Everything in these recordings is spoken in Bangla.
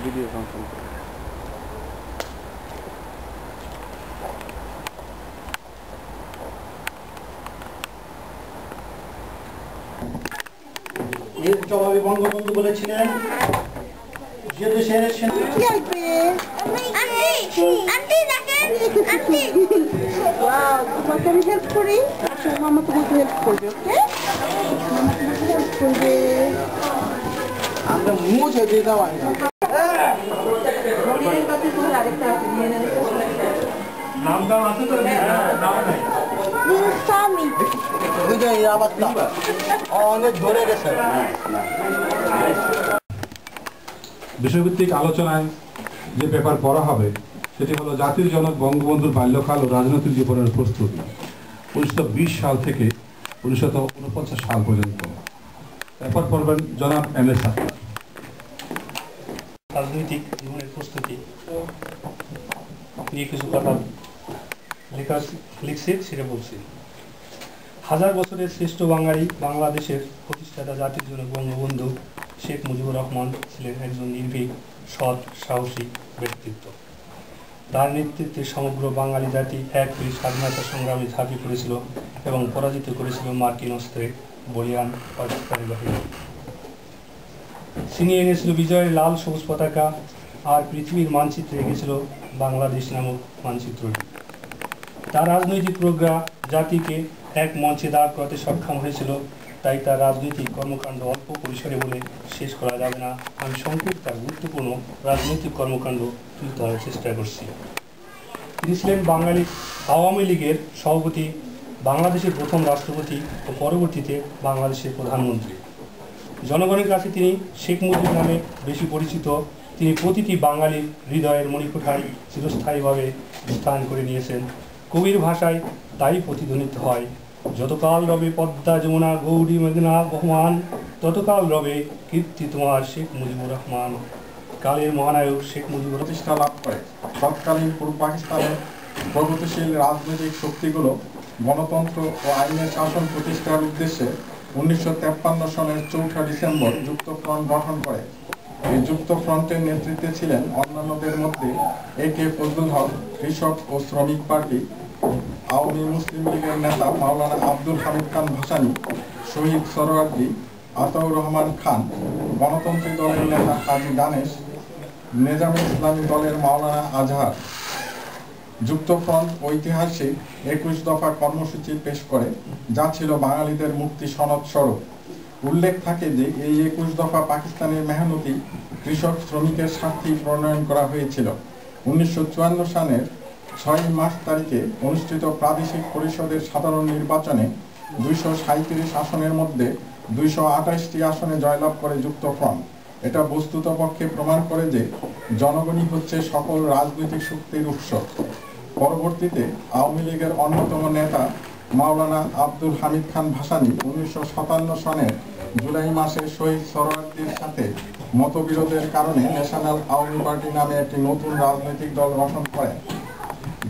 ভিডিও ফাংশন এর জবাবে বঙ্গবন্ধু বলেছিলেন যে দেশের তোমাকে হেল্প করি মামা তোমাকে হেল্প করবে ওকে আমরা মুছে দিয়ে দেওয়া বিষয়ভিত্তিক আলোচনায় যে পেপার পড়া হবে সেটি হলো জাতির জনক বঙ্গবন্ধুর বাল্যকাল ও রাজনৈতিক জীবনের প্রস্তুতি। উনিশশো বিশ সাল থেকে উনিশশো সাল পর্যন্ত। পেপার পড়বেন জনাব এম এস সাত্তার রাজনৈতিক জীবনের প্রস্তুতি। নিয়ে কিছু কথা লেখা লিখছে, সেটা বলছি। হাজার বছরের শ্রেষ্ঠ বাঙালি বাংলাদেশের প্রতিষ্ঠাতা জাতির জন্য বঙ্গবন্ধু শেখ মুজিবুর রহমান ছিলেন একজন নির্ভীক, সৎ, সাহসী ব্যক্তিত্ব। তার নেতৃত্বে সমগ্র বাঙালি জাতি এক হয়ে স্বাধীনতা সংগ্রামে ঝাঁপিয়ে পড়েছিল এবং পরাজিত করেছিল মার্কিন অস্ত্রে বলিয়ান পাকিস্তানি বাহিনী। ছিনিয়ে এনেছিল বিজয়ের লাল সবুজ পতাকা আর পৃথিবীর মানচিত্রে এঁকেছিল বাংলাদেশ নামক মানচিত্রটি। তার রাজনৈতিক প্রজ্ঞা জাতিকে এক মঞ্চে দাঁড় করাতে সক্ষম হয়েছিল, তাই তার রাজনৈতিক কর্মকাণ্ড অল্প পরিসরে বলে শেষ করা যাবে না। আমি সংক্ষেপে তার গুরুত্বপূর্ণ রাজনৈতিক কর্মকাণ্ড তুলে ধরার চেষ্টা করছি। তিনি ছিলেন বাঙালি আওয়ামী লীগের সভাপতি, বাংলাদেশের প্রথম রাষ্ট্রপতি ও পরবর্তীতে বাংলাদেশের প্রধানমন্ত্রী। জনগণের কাছে তিনি শেখ মুজিব নামে বেশি পরিচিত। তিনি প্রতিটি বাঙালির হৃদয়ের মণিকোঠায় চিরস্থায়ীভাবে স্থান করে নিয়েছেন। কবির ভাষায় তাই প্রতিধ্বনিত হয়। যতকাল রবে পদ্মা যমুনা গৌরী মেঘনা বহমান, ততকাল রবে কীর্তি তোমার শেখ মুজিবুর রহমান। কালের মহানায়ক শেখ মুজিবুর প্রতিষ্ঠা লাভ করে। তৎকালীন পূর্ব পাকিস্তানের প্রগতিশীল রাজনৈতিক শক্তিগুলো গণতন্ত্র ও আইনের শাসন প্রতিষ্ঠার উদ্দেশ্যে উনিশশো সনের চৌঠা ডিসেম্বর যুক্তফ্রন্ট গঠন করে। এই যুক্ত ফ্রন্টের নেতৃত্বে ছিলেন অন্যান্যদের মধ্যে এ কে ফজলুল হক, কৃষক ও শ্রমিক পার্টি, আওয়ামী মুসলিম লীগের নেতা মাওলানা আব্দুল হামিদ খান ভাসানী, শহীদ সরোয়ার্দি, আতাউর রহমান খান, গণতন্ত্রী দলের নেতা হাজি দানেশ, নেজামে ইসলামী দলের মাওলানা আজহার। যুক্তফ্রন্ট ঐতিহাসিক একুশ দফা কর্মসূচি পেশ করে, যা ছিল বাঙালিদের মুক্তি সনদ স্বরূপ। উল্লেখ থাকে যে, এই একুশ দফা পাকিস্তানের মেহনতি কৃষক শ্রমিকের স্বার্থেই প্রণয়ন করা হয়েছিল। উনিশশো চুয়ান্ন সালের ছয় মার্চ তারিখে অনুষ্ঠিত প্রাদেশিক পরিষদের সাধারণ নির্বাচনে দুইশো সাঁত্রিশ আসনের মধ্যে দুইশো আঠাশটি আসনে জয়লাভ করে যুক্তফ্রন্ট। এটা বস্তুত পক্ষে প্রমাণ করে যে, জনগণই হচ্ছে সকল রাজনৈতিক শক্তির উৎস। পরবর্তীতে আওয়ামী লীগের অন্যতম নেতা মাওলানা আব্দুল হামিদ খান ভাসানী উনিশশো সাতান্ন সনের জুলাই মাসে শহীদ সরোয়ার্দির সাথে মতবিরোধের কারণে ন্যাশনাল আওয়ামী পার্টি নামে একটি নতুন রাজনৈতিক দল গঠন করেন।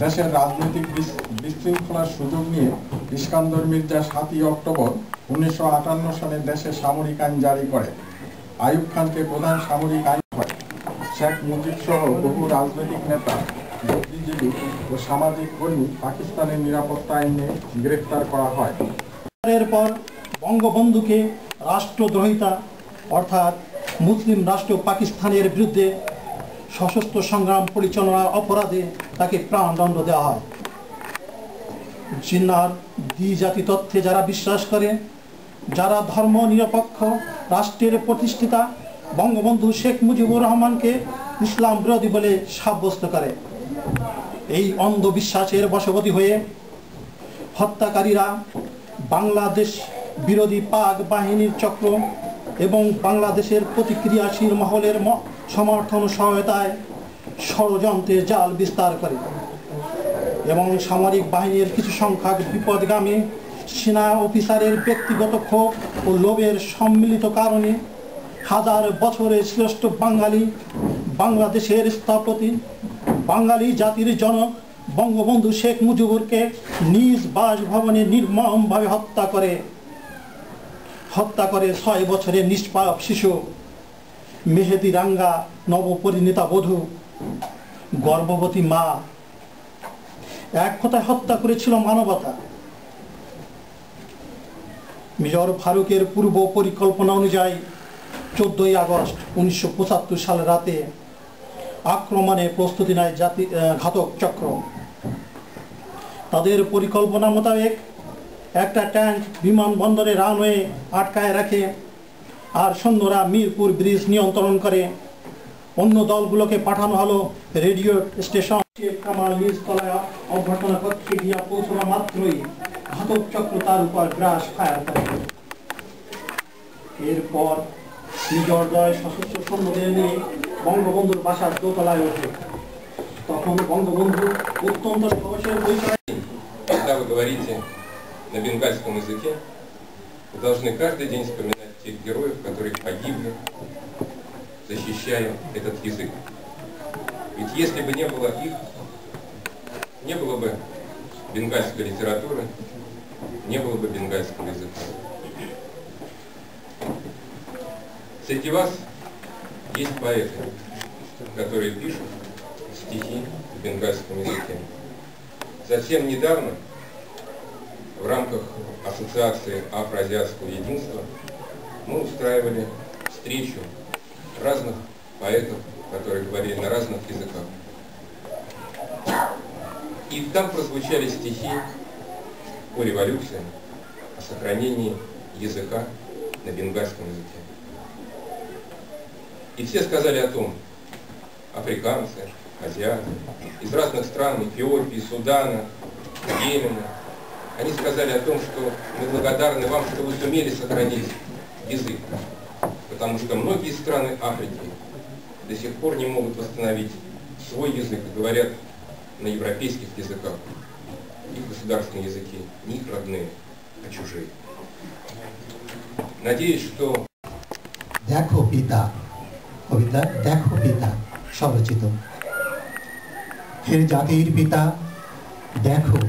দেশের রাজনৈতিক বিশৃঙ্খলার সুযোগ নিয়ে ইস্কান্দর মির্জা সাতই অক্টোবর উনিশশো আটান্ন সালে দেশে সামরিক আইন জারি করে আইয়ুব খানকে প্রধান সামরিক আইন করে শেখ মুজিব সহ বহু রাজনৈতিক নেতা বুদ্ধিজীবী ও সামাজিক কর্মী পাকিস্তানের নিরাপত্তা আইনে গ্রেফতার করা হয়। এর পর বঙ্গবন্ধুকে রাষ্ট্রদ্রোহিতা, অর্থাৎ মুসলিম রাষ্ট্র পাকিস্তানের বিরুদ্ধে সশস্ত্র সংগ্রাম পরিচালনার অপরাধে তাকে প্রাণদণ্ড দেওয়া হয়। জিন্নার দ্বিজাতি তথ্যে যারা বিশ্বাস করে, যারা ধর্ম নিরপেক্ষ রাষ্ট্রের প্রতিষ্ঠিতা, বঙ্গবন্ধু শেখ মুজিবুর রহমানকে ইসলাম বিরোধী বলে সাব্যস্ত করে। এই অন্ধবিশ্বাসের বশবর্তী হয়ে হত্যাকারীরা বাংলাদেশ বিরোধী পাক বাহিনীর চক্র এবং বাংলাদেশের প্রতিক্রিয়াশীল মহলের সমর্থন সহায়তায় ষড়যন্ত্রে জাল বিস্তার করে এবং সামরিক বাহিনীর কিছু সংখ্যক বিপদগামী সেনা অফিসারের ব্যক্তিগত ক্ষোভ ও লোভের সম্মিলিত কারণে হাজার বছরের শ্রেষ্ঠ বাঙালি বাংলাদেশের স্থপতি বাঙালি জাতির জনক বঙ্গবন্ধু শেখ মুজিবুরকে নিজ বাসভবনে নির্মমভাবে হত্যা করে। হত্যা করে ছয় বছরের নিষ্পাপ শিশু। মেহেদি রাঙ্গা, নবপরিণীতা বধূ, গর্ভবতী মা। এক কথায় হত্যা করেছিল মানবতা। মেজর ফারুকের পূর্ব পরিকল্পনা অনুযায়ী চোদ্দই আগস্ট উনিশশো পঁচাত্তর সালে রাতে আক্রমণে প্রস্তুতি নেয় জাতি ঘাতক চক্র। তাদের পরিকল্পনা মোতাবেক একটা ট্যাঙ্ক বিমানবন্দরে রানওয়ে আটকায় রাখে আর সৈন্যরা মিরপুর ব্রিজ নিয়ন্ত্রণ করে। অন্য দলগুলোকে পাঠানো হলো রেডিও স্টেশন। অভ্যর্থনা কক্ষে গিয়া পৌঁছানো মাত্রই ঘাতক চক্র তার উপর গ্রাস ফায়ার করে। এরপর বিজয় সশস্ত্র সৈন্যদের নিয়ে বঙ্গবন্ধুর বাসার দোতলায় ওঠে তখন বঙ্গবন্ধু অত্যন্ত সাহসের পরিচয় Когда вы говорите на бенгальском языке, вы должны каждый день вспоминать тех героев, которые погибли, защищая этот язык. Ведь если бы не было их, не было бы бенгальской литературы, не было бы бенгальского языка. Среди вас есть поэты, которые пишут стихи в бенгальском языке. Совсем недавно в рамках Ассоциации Афроазиатского единства мы устраивали встречу разных поэтов, которые говорили на разных языках. И там прозвучали стихи о революции, о сохранении языка на бенгальском языке. И все сказали о том, африканцы, азиаты, из разных стран, Эфиопии, Судана, Йемена, они сказали о том, что мы благодарны вам, что вы сумели сохранить язык, потому что многие страны Африки до сих пор не могут восстановить свой язык и говорят на европейских языках, их государственные языки, не их родные, а чужие. Надеюсь, что... Дякую, Пита. কবিতা, দেখো পিতা স্বরচিত হে জাতির পিতা, দেখো।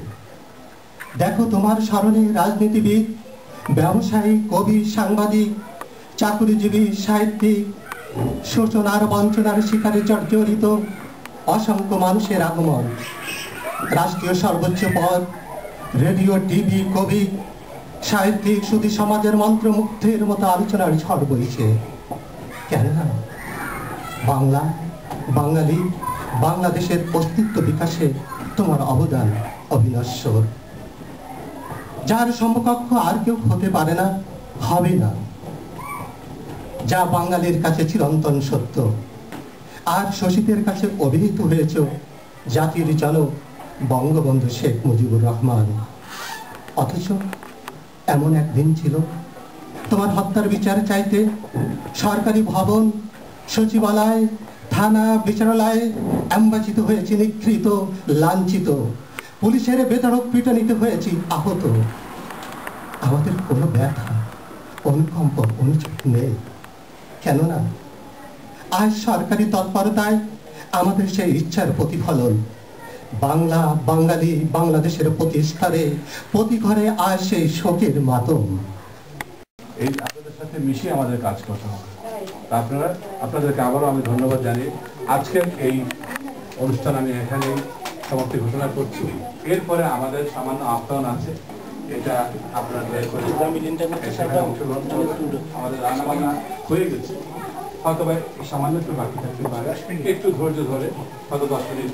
দেখো তোমার স্মরণে রাজনীতিবিদ, ব্যবসায়ী, কবি, সাংবাদিক, চাকরিজীবী, সাহিত্যিক শোচনার বঞ্চনার শিকারে জর্জরিত অসংখ্য মানুষের আগমন। রাষ্ট্রীয় সর্বোচ্চ পদ, রেডিও, টিভি, কবি, সাহিত্যিক শুধু সমাজের মন্ত্রমুগ্ধের মতো আলোচনার ঝড় বইছে। কেননা বাংলা, বাঙালি, বাংলাদেশের অস্তিত্ব বিকাশে তোমার অবদান অবিনশ্বর। যার সমকক্ষ আর কেউ হতে পারে না, হবে না। যা বাঙালির কাছে চিরন্তন সত্য, আর শোষিতের কাছে অভিহিত হয়েছ জাতির জনক বঙ্গবন্ধু শেখ মুজিবুর রহমান। অথচ এমন একদিন ছিল, তোমার হত্যার বিচার চাইতে সরকারি ভবন সচিবালয়, থানা, বিচারালয়ে অ্যাম্বাচিত হয়েছি, নিকৃত, লাঞ্ছিত। পুলিশের বেতরক পিটনিতে হয়েছি, আহত। আমাদের কোনো ব্যথা অনুকম্প অনুযোগ নেই। কেননা, আজ সরকারি তৎপরতায় আমাদের সেই ইচ্ছার প্রতিফলন। বাংলা, বাঙালি, বাংলাদেশের প্রতিষ্ঠারে, প্রতি ঘরে আজ সেই শোকের মাতম। এই আপনাদের সাথে মিশিয়ে আমাদের কাজ করতে হবে। আপনারা আপনাদেরকে আবারও আমি ধন্যবাদ জানিয়ে আজকের এই অনুষ্ঠান আমি এখানে সমাপ্তি ঘোষণা করছি। এরপরে আমাদের সামান্য আহ্বান আছে এটা আপনারা। আমাদের রান্নাবান্না হয়ে গেছে। হয়তো সামান্য একটু বাকি থাকতে পারে। একটু ধৈর্য ধরে হয়তো দশ মিনিট